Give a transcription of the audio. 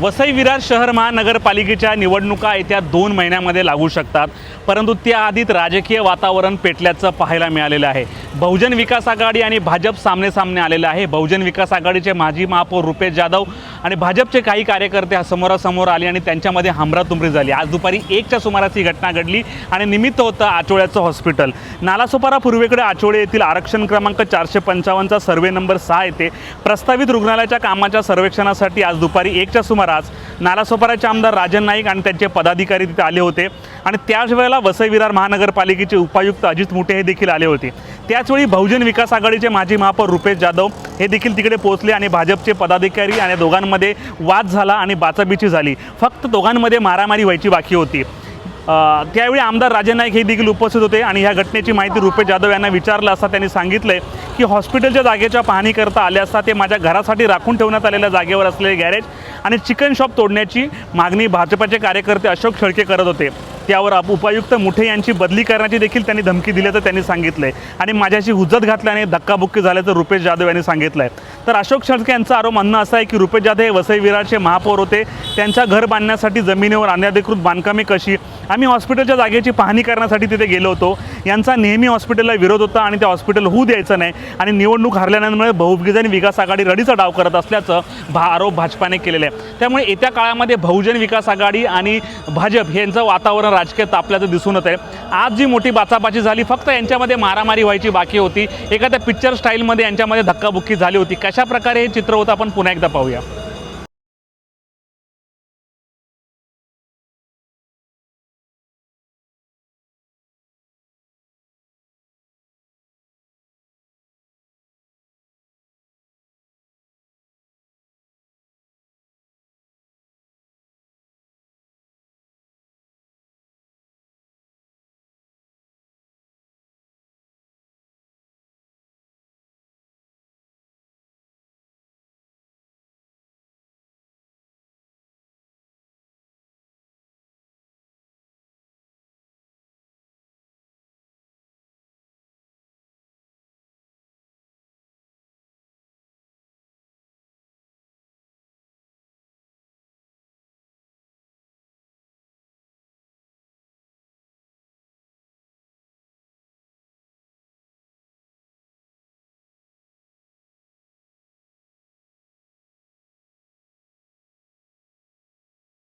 वसई विरार शहर महानगरपालिकेच्या निवडणुका येत्या दोन महिन्यामध्ये लागू शकतात. परंतु त्याआधीत राजकीय वातावरण पेटल्याचं पाहायला मिळालेलं आहे. बहुजन विकास आघाडी आणि भाजप सामने सामने आलेलं आहे. बहुजन विकास आघाडीचे माजी महापौर रुपेश जाधव आणि भाजपचे काही कार्यकर्ते समोरासमोर आले आणि त्यांच्यामध्ये हमरातुमरी झाली. आज दुपारी एकच्या सुमारास ही घटना घडली आणि निमित्त होतं आचोळ्याचं हॉस्पिटल. नालासोपारा पूर्वेकडे आचोळे येथील आरक्षण क्रमांक चारशे पंचावन्नचा सर्वे नंबर सहा येथे प्रस्तावित रुग्णालयाच्या कामाच्या सर्वेक्षणासाठी आज दुपारी एकच्या सुमारास नालासोपाराचे आमदार राजन नाईक आणि त्यांचे पदाधिकारी तिथे आले होते. आणि त्याच वेळेला वसई विरार महानगरपालिकेचे उपायुक्त अजित मुठे हे देखील आले होते. त्याचवेळी बहुजन विकास आघाडीचे माजी महापौर रुपेश जाधव हे देखील तिकडे पोहोचले आणि भाजपचे पदाधिकारी आणि दोघांमध्ये वाद झाला आणि बाचाबिची झाली. फक्त दोघांमध्ये मारामारी व्हायची बाकी होती. त्यावेळी आमदार राजन नाईक हे देखील उपस्थित होते आणि ह्या घटनेची माहिती रुपेश जाधव यांना विचारलं असता त्यांनी सांगितलं की हॉस्पिटलच्या जागेच्या पाहणी करता आले असता ते माझ्या घरासाठी राखून ठेवण्यात आलेल्या जागेवर असलेले गॅरेज आणि चिकन शॉप तोडण्याची मागणी भाजपाचे कार्यकर्ते अशोक शेळके करत होते. त्यावर उपायुक्त मुठे यांची बदली करण्याची देखील त्यांनी धमकी दिल्याचं त्यांनी सांगितलंय. आणि माझ्याशी हुज्जत घातल्याने धक्काबुक्की झाल्याचं रुपेश जाधव यांनी सांगितलंय. तर अशोक शेळके यांचा आरोप म्हणणं असं आहे की रुपेश जाधव हे वसई विरारचे महापौर होते. त्यांच्या घर बांधण्यासाठी जमिनीवर अनधिकृत बांधकामे कशी? आम्ही हॉस्पिटलच्या जागेची पाहणी करण्यासाठी तिथे गेलो होतो. यांचा नेहमी हॉस्पिटलला विरोध होता आणि ते हॉस्पिटल होऊ द्यायचं नाही. आणि निवडणूक हरल्यानंतर बहुविजन विकास आघाडी रडीचा डाव करत असल्याचं भा आरोप भाजपाने केलेलं आहे त्यामुळे येत्या काळामध्ये बहुजन विकास आघाडी आणि भाजप यांचं वातावरण राजकीय तापल्याचं दिसून येत आहे. आज जी मोठी बाचाबाची झाली फक्त यांच्यामध्ये मारामारी व्हायची बाकी होती. एखाद्या पिक्चर स्टाईलमध्ये यांच्यामध्ये धक्काबुक्की झाली होती. कशा प्रकारे हे चित्र होतं आपण पुन्हा एकदा पाहूया.